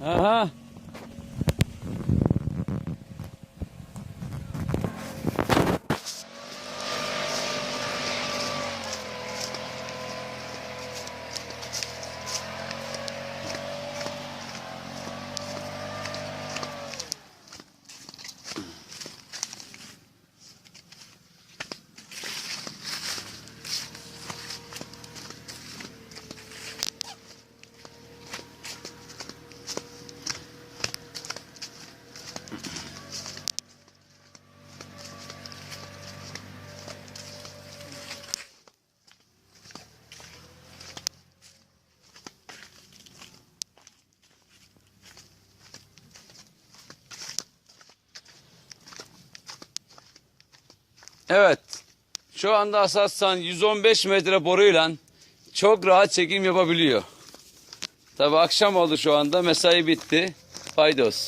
હા હા. Evet. Şu anda Asatsan 115 metre boruyla çok rahat çekim yapabiliyor. Tabi akşam oldu şu anda. Mesai bitti. Faydos.